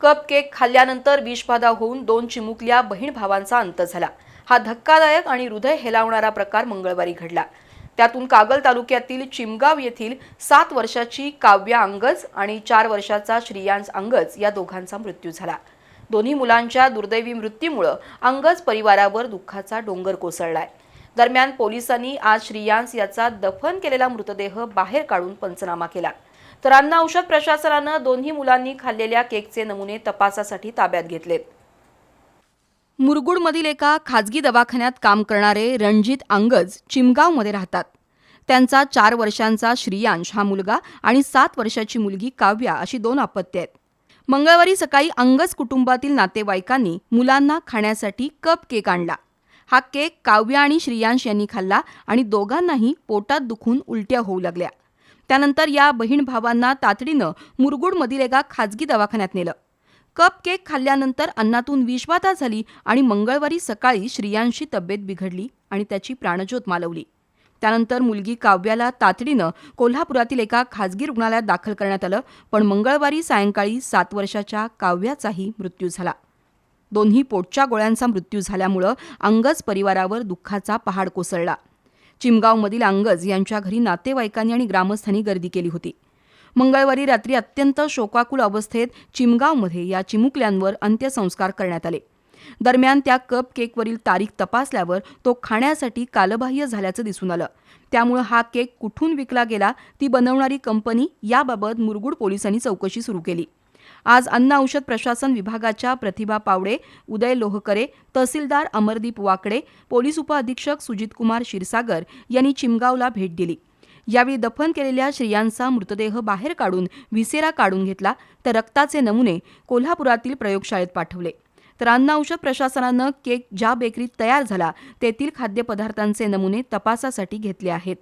Cup cake खाल्ल्यानंतर विषबाधा होऊन दोन चिमुकल्या बहीण भावांचा अंत झाला. हा धक्कादायक आणि हृदय हेलावणारा प्रकार मंगळवारी घडला. त्यातून कागल तालुक्यातील चिमगाव येथील सात वर्षाची काव्या अंगज आणि चार वर्षाचा श्रियांश अंगज या दोघांचा मृत्यू झाला. दोन्ही मुलांच्या दुर्दैवी मृत्यूमुळं अंगज परिवारावर दुःखाचा डोंगर कोसळलाय. दरम्यान पोलिसांनी आज श्रियांश याचा दफन केलेला मृतदेह बाहेर काढून पंचनामा केला. तर अन्न औषध प्रशासनानं दोन्ही मुलांनी खाल्लेल्या केकचे नमुने तपासासाठी ताब्यात घेतलेत मुरगुडमधील एका खाजगी दवाखान्यात काम करणारे रणजित अंगज चिमगावमध्ये राहतात. त्यांचा चार वर्षांचा श्रीयांश हा मुलगा आणि सात वर्षाची मुलगी काव्या अशी दोन अपत्य आहेत. मंगळवारी सकाळी अंगज कुटुंबातील नातेवाईकांनी मुलांना खाण्यासाठी कप केक आणला. हा केक काव्या आणि श्रीयांश यांनी खाल्ला आणि दोघांनाही पोटात दुखून उलट्या होऊ लागल्या. त्यानंतर या बहीण भावांना तातडीनं मुरगुडमधील एका खाजगी दवाखान्यात नेलं. कप केक खाल्ल्यानंतर अन्नातून विषबाधा झाली आणि मंगळवारी सकाळी श्रियांशी तब्येत बिघडली आणि त्याची प्राणज्योत मालवली. त्यानंतर मुलगी काव्याला तातडीनं कोल्हापुरातील एका खाजगी रुग्णालयात दाखल करण्यात आलं पण मंगळवारी सायंकाळी सात वर्षाच्या काव्याचाही मृत्यू झाला. दोन्ही पोटच्या गोळ्यांचा मृत्यू झाल्यामुळं अंगज परिवारावर दुःखाचा पहाड कोसळला. चिमगावमधील अंगज यांच्या घरी नातेवाईकांनी आणि ग्रामस्थांनी गर्दी केली होती. मंगळवारी रात्री अत्यंत शोकाकुल अवस्थेत चिमगावमध्ये या चिमुकल्यांवर अंत्यसंस्कार करण्यात आले. दरम्यान त्या कप केकवरील तारीख तपासल्यावर तो खाण्यासाठी कालबाह्य झाल्याचं दिसून आलं. त्यामुळे हा केक कुठून विकला गेला ती बनवणारी कंपनी याबाबत मुरगुड पोलिसांनी चौकशी सुरू केली. आज अन्न औषध प्रशासन विभागाच्या प्रतिभा पावडे उदय लोहकरे तहसीलदार अमरदीप वाकडे पोलीस उपअधीक्षक सुजितकुमार क्षीरसागर यांनी चिमगावला भेट दिली. यावेळी दफन केलेल्या श्रियांचा मृतदेह बाहेर काढून विसेरा काढून घेतला तर रक्ताचे नमुने कोल्हापुरातील प्रयोगशाळेत पाठवले. तर अन्न औषध प्रशासनानं केक ज्या बेकरीत तयार झाला तेथील खाद्यपदार्थांचे नमुने तपासासाठी घेतले आहेत.